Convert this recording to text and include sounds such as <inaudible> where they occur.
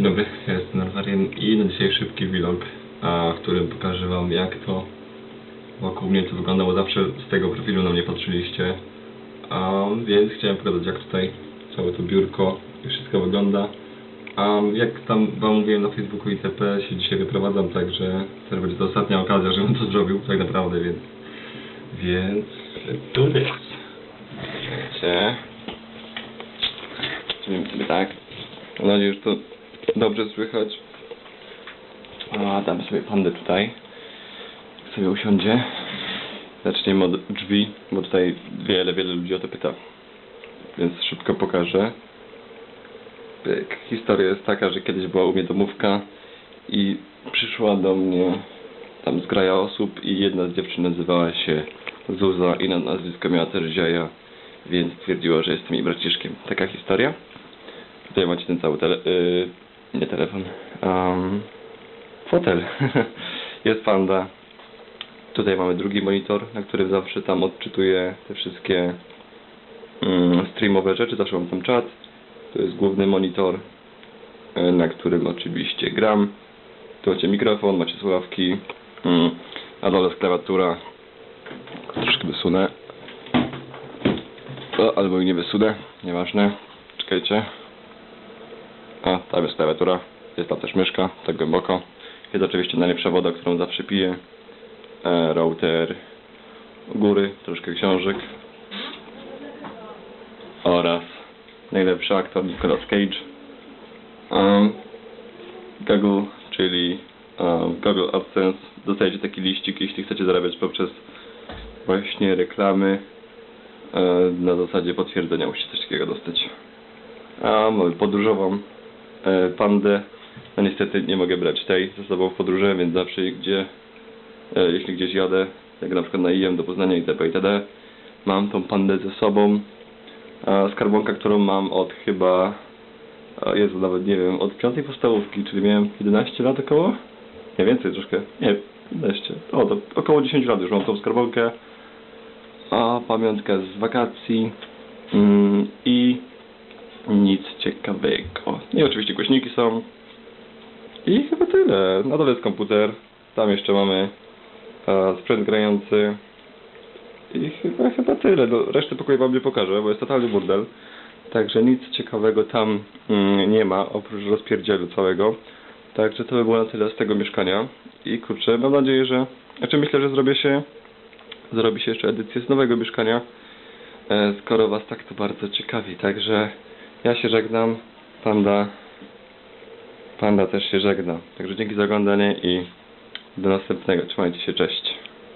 Dzień dobry, ja jestem Nazarien i na dzisiaj szybki vlog, a, w którym pokażę wam jak to wokół mnie to wyglądało zawsze z tego profilu na mnie patrzyliście. A, więc chciałem pokazać jak tutaj całe to biurko i wszystko wygląda. A jak tam wam mówiłem na Facebooku itp. się dzisiaj wyprowadzam, także też będzie to ostatnia okazja, żebym to zrobił tak naprawdę, więc więc do this. Wiecie. Tak. Nadzieję, że to dobrze słychać. A dam sobie pandę tutaj. Sobie usiądzie. Zaczniemy od drzwi, bo tutaj wiele, wiele ludzi o to pyta. Więc szybko pokażę. Pyk. Historia jest taka, że kiedyś była u mnie domówka i przyszła do mnie tam zgraja osób i jedna z dziewczyn nazywała się Zuza i na nazwisko miała też Zieja, więc twierdziła, że jestem jej braciszkiem. Taka historia. Tutaj macie ten cały tele... Yy, nie telefon. Um, fotel. <laughs> Jest panda. Tutaj mamy drugi monitor, na którym zawsze tam odczytuję te wszystkie mm, streamowe rzeczy. Zawsze mam tam czat. To jest główny monitor, y, na którym oczywiście gram. Tu macie mikrofon, macie słuchawki. Mm, a dole jest klawiatura. Troszkę wysunę. O, albo i nie wysunę. Nieważne. Czekajcie. A, tam jest klawiatura. Jest tam też myszka, tak głęboko. Jest oczywiście najlepsza woda, którą zawsze piję. E, router u góry, troszkę książek. Oraz najlepszy aktor Nicolas Cage. Um, Google, czyli um, Google AdSense. Dostajecie taki liścik, jeśli chcecie zarabiać poprzez właśnie reklamy. E, na zasadzie potwierdzenia musicie coś takiego dostać. A mamy podróżową pandę. No niestety nie mogę brać tej ze sobą w podróże, więc zawsze gdzie, e, jeśli gdzieś jadę, jak na przykład na IM do Poznania itp. itd. Mam tą pandę ze sobą. A skarbonka, którą mam od chyba, Jezu, nawet nie wiem, od piątej podstawówki, czyli miałem 11 lat około? Nie, więcej troszkę, nie, 11. O, to około 10 lat już mam tą skarbonkę. A pamiątka z wakacji mm, i nic ciekawego. I oczywiście głośniki są. I chyba tyle. Na dole jest komputer. Tam jeszcze mamy e, sprzęt grający. I chyba, chyba tyle. No, resztę pokoju wam nie pokażę, bo jest totalny burdel. Także nic ciekawego tam mm, nie ma, oprócz rozpierdzielu całego. Także to by było na tyle z tego mieszkania. I kurczę, mam nadzieję, że... Znaczy myślę, że zrobię się... Zrobi się jeszcze edycję z nowego mieszkania. E, skoro was tak to bardzo ciekawi. Także ja się żegnam. Panda... Panda też się żegna. Także dzięki za oglądanie i do następnego. Trzymajcie się, cześć.